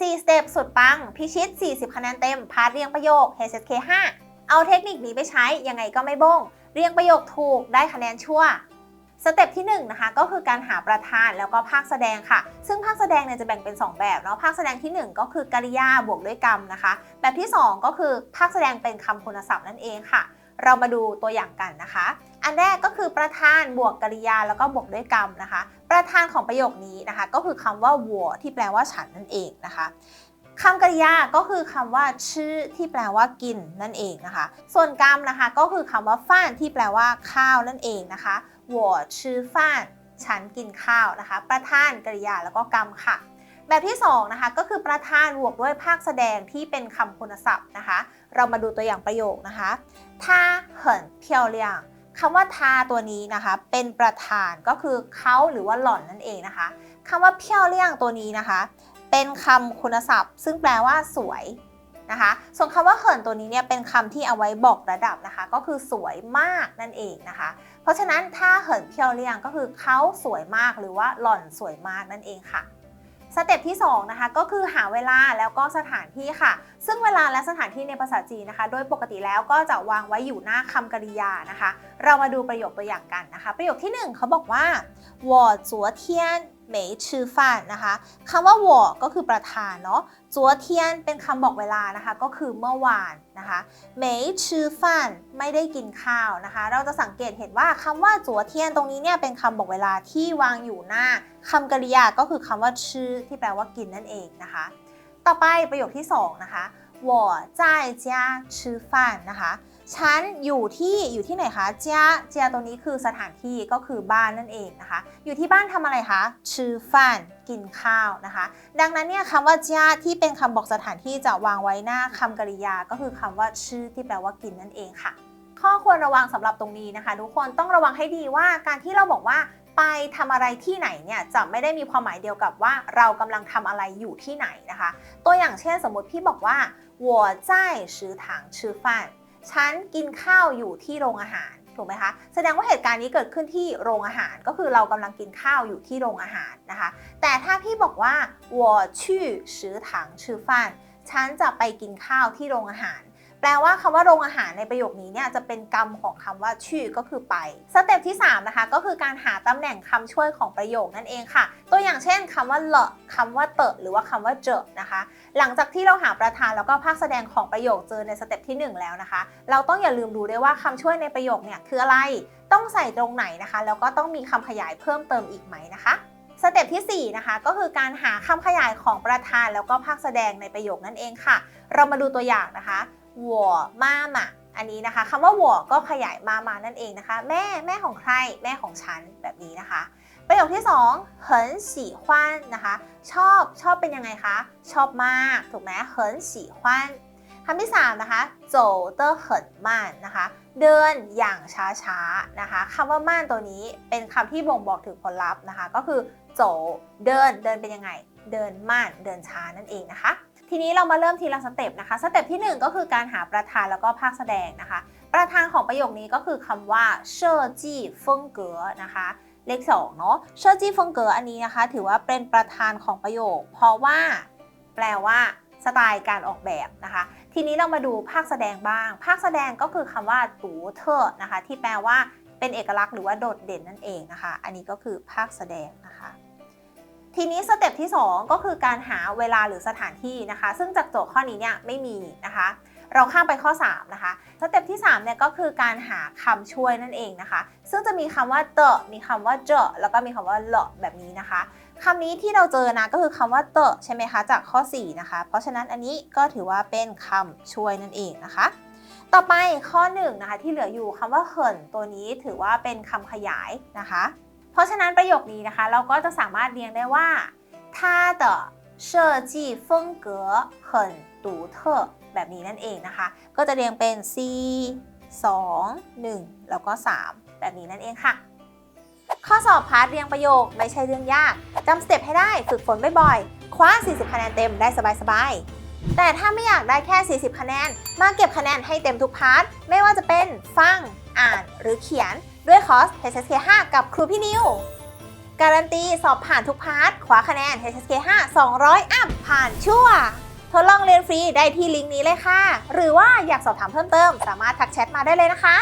4สเต็ปสุดปัง พิชิต 40 คะแนนเต็ม พาร์ทเรียงประโยค HSK 5 เอาเทคนิคนี้ไปใช้ ยังไงก็ไม่บ้ง เรียงประโยคถูกได้คะแนนชั่วสเต็ปที่1นงนะคะก็คือการหาประธานแล้วก็ภาคแสดงค่ะ ซึ่งภาคแสดงเนี่ยจะแบ่งเป็น 2 แบบเนาะภาคแสดงที่ 1 ก็คือกริยาบวกด้วยกรรมนะคะ แบบที่ 2 ก็คือภาคแสดงเป็นคำคุณศัพท์นั่นเองค่ะ เรามาดูตัวอย่างกันนะคะ อันแรกก็คือประธานบวกกริยาแล้วก็บวกด้วยกรรมนะคะ ประธานของประโยคนี้นะคะ ก็คือคำว่าวัวที่แปลว่าฉันนั่นเองนะคะคำกริยาก็คือคำว่าชื่อที่แปลว่ากินนั่นเองนะคะ ส่วนกรรมนะคะก็คือคำว่าฟ้านที่แปลว่าข้าวนั่นเองนะคะวัวชื่อฟ้านฉันกินข้าวนะคะ ประธานกริยาแล้วก็กรรมค่ะ แบบที่2นะคะก็คือประธานบวกด้วยภาคแสดงที่เป็นคำคุณศัพท์นะคะ เรามาดูตัวอย่างประโยคนะคะ他很漂亮คำว่าทาตัวนี้นะคะเป็นประธานก็คือเขาหรือว่าหล่อนนั่นเองนะคะคำว่าเพี้ยวเลี่ยงตัวนี้นะคะ เป็นคำคุณศัพท์ ซึ่งแปลว่าสวยนะคะ ส่วนคำว่าเหินตัวนี้เนี่ยเป็นคำที่เอาไว้บอกระดับนะคะ ก็คือสวยมากนั่นเองนะคะ เพราะฉะนั้นถ้าเหินเพี้ยวเลี่ยงก็คือเขาสวยมากหรือว่าหล่อนสวยมากนั่นเองค่ะ สเต็ปที่2นะคะก็คือหาเวลาแล้วก็สถานที่ค่ะ ซึ่งเวลาและสถานที่ในภาษาจีนนะคะ โดยปกติแล้วก็จะวางไว้อยู่หน้าคำกริยานะคะ เรามาดูประโยคตัวอย่างกันนะคะ ประโยคที่ 1เขาบอกว่า我昨天 เหมยชื่ฟ้นนะคะคำว่าหัก็คือประธานเนาะจัวเทียนเป็นคำบอกเวลานะคะก็คือเมื่อวานนะคะเหมยชื่ฟ้นไม่ได้กินข้าวนะคะ เราจะสังเกตเห็นว่าคำว่าจัวเทียนตรงนี้เนี่ยเป็นคำบอกเวลาที่วางอยู่หน้าคำกริยาก็คือคำว่าชื่อที่แปลว่ากินนั่นเองนะคะ ต่อไปประโยคที่ 2 นะคะหัวจ่ายจ้าชื่ฟ้นนะคะ ฉันอยู่ที่อยู่ที่ไหนคะเจียเจียตัวนี้คือสถานที่ก็คือบ้านนั่นเองนะคะ อยู่ที่บ้านทำอะไรคะชื่อฟานกินข้าวนะคะ ดังนั้นเนี่ยคำว่าเจียที่เป็นคำบอกสถานที่จะวางไว้หน้าคำกริยา ก็คือคำว่าชื่อที่แปลว่ากินนั่นเองค่ะ ข้อควรระวังสำหรับตรงนี้นะคะ ทุกคนต้องระวังให้ดีว่าการที่เราบอกว่าไปทำอะไรที่ไหนเนี่ยจะไม่ได้มีความหมายเดียวกับว่าเรากำลังทำอะไรอยู่ที่ไหนนะคะ ตัวอย่างเช่นสมมติพี่บอกว่า我在食堂吃饭 ฉันกินข้าวอยู่ที่โรงอาหารถูกไหมคะ แสดงว่าเหตุการณ์นี้เกิดขึ้นที่โรงอาหารก็คือเรากำลังกินข้าวอยู่ที่โรงอาหารนะคะ แต่ถ้าพี่บอกว่า我去食堂吃饭ฉันจะไปกินข้าวที่โรงอาหาร แปลว่าคำว่าโรงอาหารในประโยคนี้เนี่ยจะเป็นกรรมของคำว่าชื่อก็คือไป สเต็ปที่ 3 นะคะ ก็คือการหาตำแหน่งคำช่วยของประโยคนั่นเองค่ะ ตัวอย่างเช่นคำว่าเลอะคำว่าเตอะหรือว่าคำว่าเจอนะคะ หลังจากที่เราหาประธานแล้วก็ภาคแสดงของประโยคเจอในสเต็ปที่ 1 แล้วนะคะ เราต้องอย่าลืมดูด้วยว่าคำช่วยในประโยคเนี่ยคืออะไร ต้องใส่ตรงไหนนะคะ แล้วก็ต้องมีคำขยายเพิ่มเติมอีกไหมนะคะสเต็ปที่ 4 นะคะก็คือการหาคำขยายของประธานแล้วก็ภาคแสดงในประโยคนั่นเองค่ะ เรามาดูตัวอย่างนะคะ 我妈妈อันนี้นะคะคำว่า我ก็ขยายมามานั่นเองนะคะ แม่แม่ของใครแม่ของฉันแบบนี้นะคะ ประโยคที่2很喜欢นะคะ ชอบชอบเป็นยังไงคะ ชอบมากถูกไหม很喜欢คำที่ 3 นะคะ走得很慢นะคะ เดินอย่างช้าๆนะคะคำว่าม่านตัวนี้เป็นคำที่บ่งบอกถึงผลลัพธ์นะคะ ก็คือโจเดินเดินเป็นยังไง เดินม่านเดินช้านั่นเองนะคะ ทีนี้เรามาเริ่มทีละสเต็ปนะคะ สเต็ปที่ 1 ก็คือการหาประธานแล้วก็ภาคแสดงนะคะ ประธานของประโยคนี้ก็คือคำว่าเชอร์จีเฟิงเก๋อนะคะเลข2เนาะเชอร์จีเฟิงเกอ์อันนี้นะคะ ถือว่าเป็นประธานของประโยค เพราะว่า แปลว่าสไตล์การออกแบบนะคะ ทีนี้เรามาดูภาคแสดงบ้าง ภาคแสดงก็คือคำว่าตูเทอร์นะคะ ที่แปลว่าเป็นเอกลักษณ์หรือว่าโดดเด่นนั่นเองนะคะ อันนี้ก็คือภาคแสดงนะคะ ทีนี้สเต็ปที่ 2 ก็คือการหาเวลาหรือสถานที่นะคะ ซึ่งจากโจทย์ข้อนี้เนี่ยไม่มีนะคะ เราข้ามไปข้อ 3 นะคะสเต็ปที่3เนี่ยก็คือการหาคำช่วยนั่นเองนะคะ ซึ่งจะมีคำว่าเตอะมีคำว่าเจอแล้วก็มีคำว่าเลาะแบบนี้นะคะคำนี้ที่เราเจอนะก็คือคำว่าเตอะใช่ไหมคะจากข้อ 4 นะคะ เพราะฉะนั้นอันนี้ก็ถือว่าเป็นคำช่วยนั่นเองนะคะ ต่อไปข้อ1นะคะที่เหลืออยู่คำว่าเหินตัวนี้ถือว่าเป็นคำขยายนะคะ เพราะฉะนั้นประโยคนี้นะคะ เราก็จะสามารถเรียงได้ว่า它的设计风格很独特แบบนี้นั่นเองนะคะ ก็จะเรียงเป็น C 2 1 แล้วก็ 3 แบบนี้นั่นเองค่ะ ข้อสอบพาร์ทเรียงประโยคไม่ใช่เรื่องยากจำสเต็ปให้ได้ฝึกฝนบ่อยๆ คว้า 40 คะแนนเต็มได้สบายๆ แต่ถ้าไม่อยากได้แค่ 40 คะแนน มาเก็บคะแนนให้เต็มทุกพาร์ท ไม่ว่าจะเป็นฟัง อ่าน หรือเขียน ด้วยคอร์ส HSK 5กับครูพี่นิว การันตีสอบผ่านทุกพาร์ทคว้าคะแนน HSK 5 200 อัพผ่านชั่ว ทดลองเรียนฟรีได้ที่ลิงก์นี้เลยค่ะ หรือว่าอยากสอบถามเพิ่มเติม สามารถทักแชทมาได้เลยนะคะ